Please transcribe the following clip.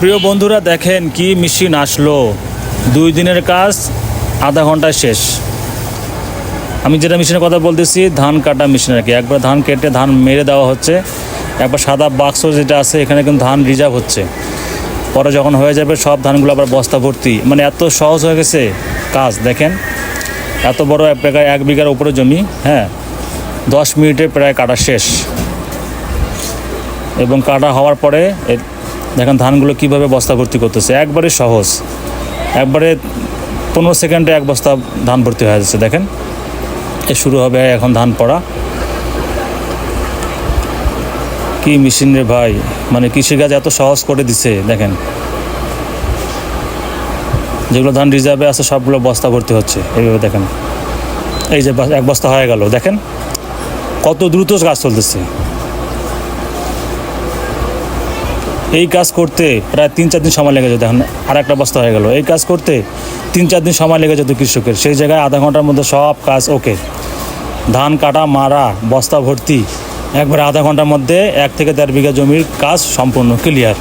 প্রিয় বন্ধুরা, দেখেন কি মেশিন আসলো। দুই দিনের কাজ, আধা ঘন্টায় শেষ। আমি যেটা মেশিনের কথা বলতেছি, ধান কাটা মেশিন আর কি। একবার ধান কেটে ধান মেরে দেওয়া হচ্ছে। একবার সাদা বাক্স যেটা আছে, এখানে কিন্তু ধান রিজার্ভ হচ্ছে। পরে যখন হয়ে যাবে, সব ধানগুলো আবার বস্তা ভর্তি। মানে এত সহজ হয়ে গেছে কাজ, দেখেন। এত বড় এক বিঘা- এক বিঘার উপরে জমি হ্যাঁ। দশ মিনিটে প্রায় কাটা শেষ। এবং কাটা হওয়ার পরে দেখেন ধানগুলো কীভাবে বস্তা ভর্তি করতেছে। একবারে সহজ। একবারে পনেরো সেকেন্ডে এক বস্তা ধান ভর্তি হয়ে যাচ্ছে, দেখেন। এ শুরু হবে এখন ধান পড়া। কি মেশিন রে ভাই? মানে কৃষিকাজ এত সহজ করে দিছে, দেখেন। যেগুলো ধান রিজার্ভে আছে, সবগুলো বস্তা ভর্তি হচ্ছে, এইভাবে দেখেন। এই যে এক বস্তা হয়ে গেল, দেখেন। কত দ্রুত কাজ চলতেছে। এই কাজ করতে প্রায় তিন, চার দিন সময় লেগে যেত। এখন আর একটা বস্তা হয়ে গেল। এই কাজ করতে তিন, চার দিন সময় লেগে যেত কৃষকের। সেই জায়গায় আধা ঘণ্টার মধ্যে সব কাজ ওকে। ধান কাটা, মারা, বস্তা ভর্তি, একবারে আধা ঘণ্টার মধ্যে এক থেকে দেড় বিঘা জমির কাজ সম্পূর্ণ ক্লিয়ার